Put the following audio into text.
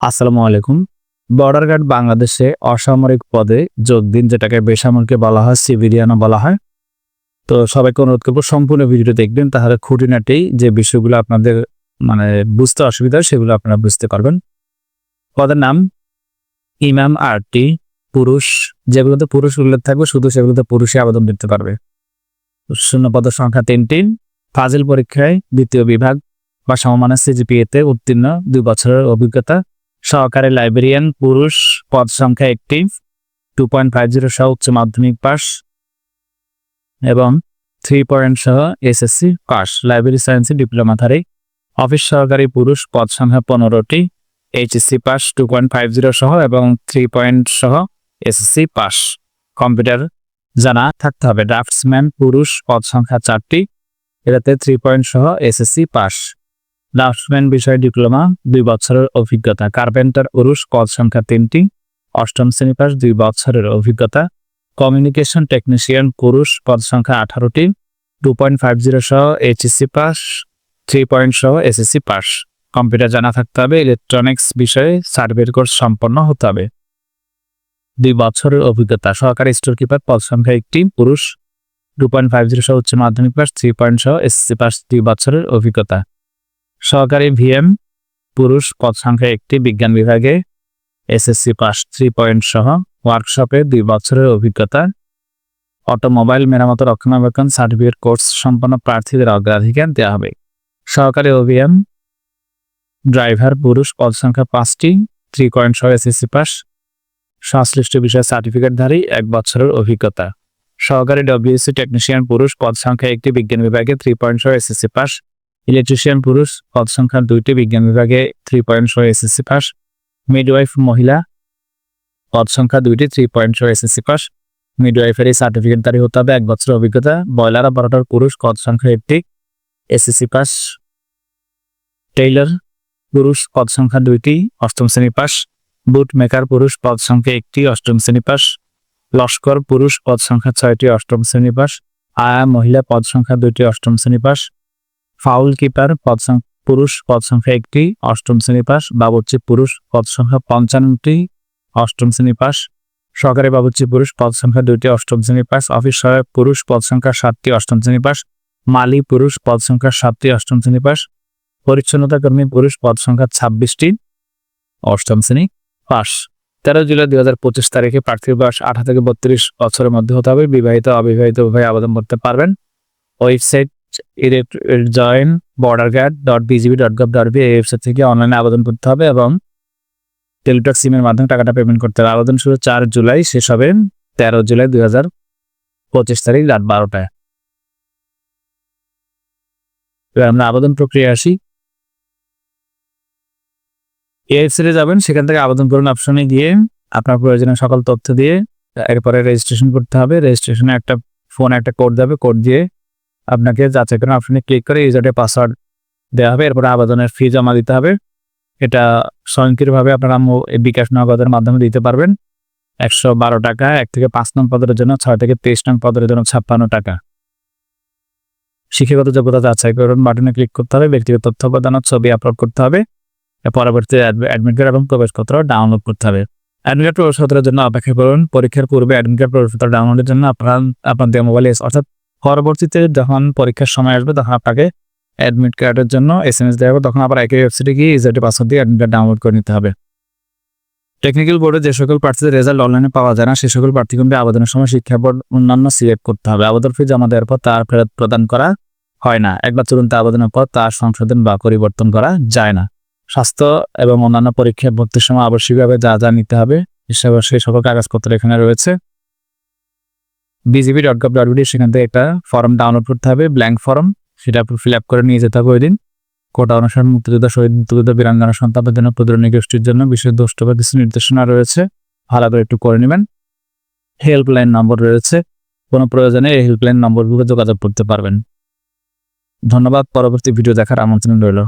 আসসালামু আলাইকুম। Border guard বাংলাদেশে অসামরিক পদে যোগ দিন, যেটাকে বেসামরিকে বলা হয়, সিভিলিয়ানও বলা হয়। তো সবাইকে অনুরোধ করব, সম্পূর্ণ ভিডিওটা দেখবেন, তাহলে খুঁটিনাটি যে বিষয়গুলো আপনাদের মানে বুঝতে অসুবিধা সেগুলো আপনারা বুঝতে পারবেন। পদের নাম, ইমাম আরটি, পুরুষ, যেগুলোতে পুরুষ উল্লেখ থাকবে, শুধু সেগুলোতে পুরুষই আবেদন দিতে পারবে। শূন্য পদের সংখ্যা তিনটি, ফাজিল পরীক্ষায় দ্বিতীয় বিভাগ বা সমমানের সিজিপিএতে উত্তীর্ণ, দুই বছরের অভিজ্ঞতা সহকারী লাইব্রেরিয়ান, পুরুষ, পদ সংখ্যা একটি টু পয়েন্ট ফাইভ জিরো সহ উচ্চ মাধ্যমিক পাস এবং থ্রি পয়েন্ট সহ এসএসসি পাস লাইব্রেরি সায়েন্সে ডিপ্লোমাধারী অফিস সহকারী পুরুষ, পদ সংখ্যা পনেরোটি HSC pass two point five zero সহ এবং থ্রি পয়েন্ট সহ এসএসসি পাস কম্পিউটার জানা থাকতে হবে। ড্রাফটসম্যান, পুরুষ, পদ সংখ্যা চারটি, এটাতে থ্রি পয়েন্ট সহ এসএসসি পাস ড্রাফটসম্যান বিষয়ে ডিপ্লোমা দুই বছরের অভিজ্ঞতা। কার্পেন্টার পুরুষ পদ সংখ্যা তিনটি। অষ্টম শ্রেণি পাস দুই বছরের অভিজ্ঞতা। কমিউনিকেশন টেকনিশিয়ান পুরুষ পদ সংখ্যা আঠারোটি। টু পয়েন্ট ফাইভ জিরো সহ এইচএসসি পাস থ্রি পয়েন্ট সহ এসএসসি পাস কম্পিউটার জানা থাকতে হবে ইলেকট্রনিক্স বিষয়ে সার্ভের কোর্স সম্পন্ন হতে হবে। দুই বছরের অভিজ্ঞতা, সহকারী স্টোর কিপার পদ সংখ্যা একটি পুরুষ টু পয়েন্ট ফাইভ জিরো সহ উচ্চ মাধ্যমিক পাস থ্রি পয়েন্ট সহ এসএসসি পাস দুই বছরের অভিজ্ঞতা। সহকারী ভিএম, পুরুষ, পদ সংখ্যা একটি, বিজ্ঞান বিভাগে এসএসসি পাস থ্রি পয়েন্ট সহ ওয়ার্কশপে দুই বছরের অভিজ্ঞতা। অটোমোবাইল মেরামত রক্ষণাবেক্ষণ সার্টিফিকেট কোর্স সম্পন্ন প্রার্থীদের অগ্রাধিকার দেওয়া হবে। সহকারী অভিএম ড্রাইভার, পুরুষ, পদ সংখ্যা পাঁচটি, থ্রি পয়েন্ট সহ এসএসসি পাস, সংশ্লিষ্ট বিষয়ে সার্টিফিকেটধারী, এক বছরের অভিজ্ঞতা। সহকারী ডব্লিউসি টেকনিশিয়ান, পুরুষ, পদ সংখ্যা একটি, বিজ্ঞান বিভাগে থ্রি পয়েন্ট সহ এসএসসি পাস ইলেকট্রিশিয়ান পুরুষ পদ সংখ্যা দুইটি বিজ্ঞান বিভাগে থ্রি পয়েন্ট সহ এসএসসি পাস। মিডওয়াইফ মহিলা পদ সংখ্যা দুইটি থ্রি পয়েন্ট সহ এসএসসি পাস। মিডওয়াইফের এই সার্টিফিকেট সার্টিফিকেটধারী হতে হবে, এক বছর অভিজ্ঞতা। বয়লার অপারেটর পুরুষ পদ সংখ্যা একটি এসএসসি পাস। টেইলর পুরুষ পদ সংখ্যা দুইটি অষ্টম শ্রেণি পাস। বুট মেকার পুরুষ পদ সংখ্যা একটি অষ্টম শ্রেণি পাস। লস্কর পুরুষ পদ সংখ্যা ছয়টি অষ্টম শ্রেণি পাস। আয়া মহিলা পদ সংখ্যা দুইটি অষ্টম শ্রেণি পাস। ফাউল কিপার, পদ পুরুষ, পদ সংখ্যা একটি, অষ্টম শ্রেণি পাস, বাবুর্চি পুরুষ, পদ সংখ্যা পঞ্চান্নটি, অষ্টম শ্রেণি পাস, সহকারী বাবুর্চি পুরুষ, পদ সংখ্যা দুইটি, অষ্টম শ্রেণি পাস, অফিস সহায়ক পুরুষ, পদ সংখ্যা সাতটি, অষ্টম শ্রেণি পাস, মালি পুরুষ, পদ সংখ্যা সাতটি, অষ্টম শ্রেণি পাস, পরিচ্ছন্নতা কর্মী পুরুষ, পদ সংখ্যা ছাব্বিশটি, অষ্টম শ্রেণি পাস। তেরো জুলাই দুই হাজার পঁচিশ তারিখে প্রার্থীর বয়স আঠারো থেকে বত্রিশ বছরের মধ্যে হতে হবে। বিবাহিত, অবিবাহিত উভয় আবেদন করতে পারবেন। Website join border guard dot BGB dot gov dot B এই ওয়েবসাইট থেকে অনলাইনে আবেদন করতে হবে এবং টেলিটক সিমের মাধ্যমে টাকাটা পেমেন্ট করতে হবে। আবেদন শুরু চার জুলাই, শেষ হবে তেরো জুলাই দুই হাজার পঁচিশ তারিখ রাত বারোটায়। এবার আমরা আবেদন প্রক্রিয়া আসি। এই ওয়েবসাইটে যাবেন, সেখান থেকে আবেদন করুন অপশনে গিয়ে। আপনার প্রয়োজনীয় সকল তথ্য দিয়ে এরপরে রেজিস্ট্রেশন করতে হবে। রেজিস্ট্রেশনে একটা ফোন একটা কোড দেবে কোড দিয়ে আপনাকে যাচাই করেন অপশনে ক্লিক করে ইউজারের পাসওয়ার্ড দেওয়া হবে, এরপরে আবেদনের ফি জমা দিতে হবে। এটা স্বয়ংক্রিয়ভাবে আপনারা বিকাশ নগদের মাধ্যমে দিতে পারবেন। একশো বারো টাকা, এক থেকে পাঁচ নং পদের জন্য, ছয় থেকে তেইশ নং পদের জন্য ছাপ্পান্ন টাকা। শিক্ষাগত যোগ্যতা যাচাই করুন, বাটনে ক্লিক করতে হবে, ব্যক্তিগত তথ্য প্রদানের ছবি আপলোড করতে হবে। পরবর্তী অ্যাডমিট কার্ড এবং প্রবেশপত্র ডাউনলোড করতে হবে। অ্যাডমিট কার্ড প্রবেশপত্রের জন্য অপেক্ষা করুন, পরীক্ষার পূর্বে অ্যাডমিট কার্ড প্রবেশপত্র ডাউনলোডের জন্য আপনার আপনাদের মোবাইলে অর্থাৎ পরবর্তীতে যখন পরীক্ষার সময় আসবে, তখন আপনাকে অ্যাডমিট কার্ডের জন্য এস এম এস দেওয়া হবে। তখন আবার একই ওয়েবসাইটে গিয়ে ইজারটি পাসওয়ার্ড দিয়ে অ্যাডমিট কার্ড ডাউনলোড করে নিতে হবে। টেকনিক্যাল বোর্ডে যে সকল প্রার্থীদের রেজাল্ট অনলাইনে পাওয়া যায় না, সে সকল প্রার্থীগণকে আবেদনের সময় শিক্ষা বোর্ড অন্যান্য সিলেক্ট করতে হবে। আবেদন ফি জমা দেওয়ার পর তার ফেরত প্রদান করা হয় না। একবার চূড়ান্ত আবেদনের পর তার সংশোধন বা পরিবর্তন করা যায় না। স্বাস্থ্য এবং অন্যান্য পরীক্ষা ভর্তির সময় আবশ্যিকভাবে যা যা নিতে হবে হিসাবে সেই সকল কাগজপত্র এখানে রয়েছে। বিজিবি ডট গভ ডট সেখান থেকে একটা ফর্ম ডাউনলোড করতে হবে ব্ল্যাঙ্ক ফর্ম সেটা ফিল আপ করে নিয়ে যেতে হবে ওই দিন কোটা অনুসার মুক্তিযোদ্ধা, শহীদ মুক্তিযোদ্ধা, বীরাঙ্গনা সন্তাপের জন্য প্রতিরণী গোষ্ঠীর জন্য বিশেষ দুষ্ট বা কিছু নির্দেশনা রয়েছে। ভালো করে একটু করে নেবেন। হেল্পলাইন নম্বর রয়েছে। কোনো প্রয়োজনে এই হেল্পলাইন নম্বরগুলো যোগাযোগ করতে পারবেন। ধন্যবাদ। পরবর্তী ভিডিও দেখার আমন্ত্রণ রইল।